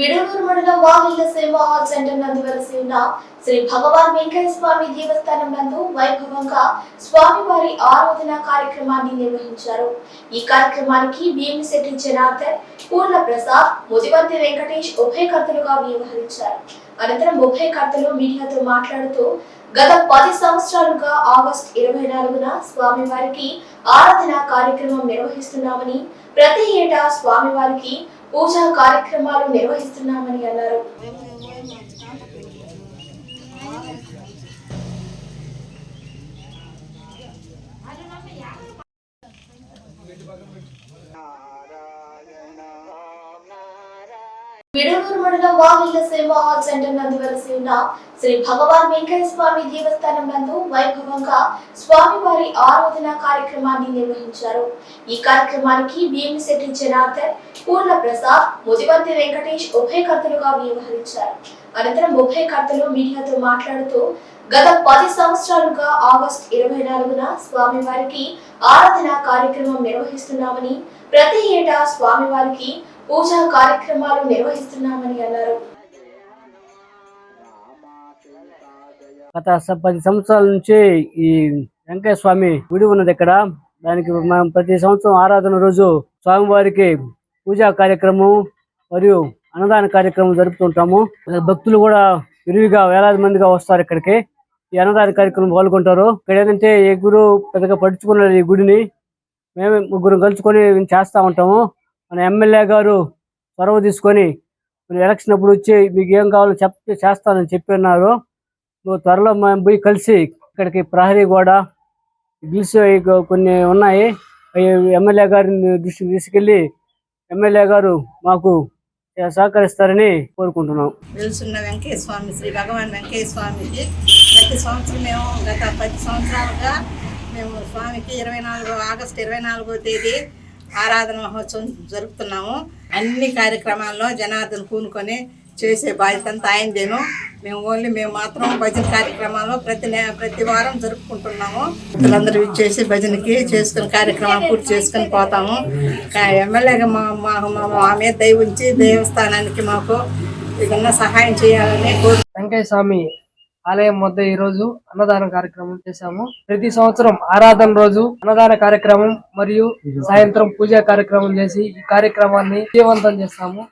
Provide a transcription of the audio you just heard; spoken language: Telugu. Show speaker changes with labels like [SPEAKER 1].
[SPEAKER 1] విడూరు మండలం వాగిళ్ళ సేవ హాల్ సెంటర్ నందు వెలసి ఉన్న శ్రీ భగవాన్ వెంకయ్య స్వామి దేవస్థానం నందు వైభవంగా స్వామివారి ఆరాధన కార్యక్రమాన్ని నిర్వహించారు. ఈ కార్యక్రమానికి భీమిశెట్టి జనార్దన్ పూర్ణ ప్రసాద్ ముదివంతి వెంకటేష్ ఉభయకర్తలుగా వ్యవహరించారు. అనంతరం ఉభయకర్తలు మీడియాతో మాట్లాడుతూ గత పది సంవత్సరాలుగా ఆగస్టు ఇరవై నాలుగున స్వామివారికి ఆరాధన కార్యక్రమం నిర్వహిస్తున్నామని ప్రతి ఏటా స్వామివారికి పూజా కార్యక్రమాలు నిర్వహిస్తున్నామని అన్నారు. విడూరు మండలం వాగిళ్ళ సేవ హాల్ సెంటర్ నందు వెలసి ఉన్న శ్రీ భగవాన్ వెంకయ్య స్వామి దేవస్థానం నందు వైభవంగా స్వామివారి ఆరాధన కార్యక్రమాన్ని నిర్వహించారు. ఈ కార్యక్రమానికి భీమిశెట్టి జనార్దన్ పూర్ణ ప్రసాద్ ముదివంతి వెంకటేష్ ఉభయకర్తలుగా వ్యవహరించారు. అనంతరం ఉభయకర్తలు మీడియాతో మాట్లాడుతూ గత పది సంవత్సరాలుగా ఆగస్టు ఇరవై నాలుగున స్వామివారికి ఆరాధన కార్యక్రమం నిర్వహిస్తున్నామని ప్రతి ఏటా స్వామివారికి పూజా కార్యక్రమాలు నిర్వహిస్తున్నామని అన్నారు.
[SPEAKER 2] గత పది సంవత్సరాల నుంచి ఈ వెంకయ్య స్వామి గుడి ఉన్నది ఇక్కడ. దానికి మనం ప్రతి సంవత్సరం ఆరాధన రోజు స్వామివారికి పూజా కార్యక్రమం మరియు అన్నదాన కార్యక్రమం జరుపుతుంటాము భక్తులు కూడా విరివిగా వేలాది మందిగా వస్తారు ఇక్కడికి. ఈ అన్నదాన కార్యక్రమం పాల్గొంటారు. ఇక్కడ ఏంటంటే ఏ గురు పెద్దగా పడుచుకున్నారు ఈ గుడిని. మేమే ముగ్గురు కలుసుకొని చేస్తా ఉంటాము. మన ఎమ్మెల్యే గారు చొరవ తీసుకొని ఎలక్షన్ అప్పుడు వచ్చి మీకు ఏం కావాలో చెప్తే చేస్తానని చెప్పి ఉన్నారు నువ్వు త్వరలో మేము పోయి కలిసి ఇక్కడికి ప్రహరీ గోడ గిల్స్ కొన్ని ఉన్నాయి. ఎమ్మెల్యే గారిని దృష్టికి తీసుకెళ్ళి ఎమ్మెల్యే గారు మాకు సహకరిస్తారని కోరుకుంటున్నాం.
[SPEAKER 3] వెలుసున్న వెంకయ్య స్వామి శ్రీ భగవాన్ వెంకయ్య స్వామికి ప్రతి సంవత్సరం మేము గత పది సంవత్సరాలుగా మేము స్వామికి ఇరవై నాలుగు ఆగస్టు ఇరవై నాలుగో తేదీ ఆరాధన మహోత్సవం జరుపుతున్నాము. అన్ని కార్యక్రమాల్లో జనార్దన్ పూనుకొని చేసే బాధ్యత అంతా ఆయనదేను. మేము ఓన్లీ మేము మాత్రం భజన కార్యక్రమాలు ప్రతి నె- ప్రతి వారం జరుపుకుంటున్నాము. అందరూ చేసి భజనకి చేసుకుని కార్యక్రమాలు పూర్తి చేసుకుని పోతాము. ఎమ్మెల్యేగా మా మా మా మీద దయ ఉంచి దేవస్థానానికి మాకు ఇదన్నా సహాయం చేయాలని కోరు
[SPEAKER 4] వెంకయ్య స్వామి ఆలయం వద్ద ఈ రోజు అన్నదాన కార్యక్రమం చేశాము. ప్రతి సంవత్సరం ఆరాధన రోజు అన్నదాన కార్యక్రమం మరియు సాయంత్రం పూజా కార్యక్రమం చేసి ఈ కార్యక్రమాన్ని విజయవంతం చేస్తాము.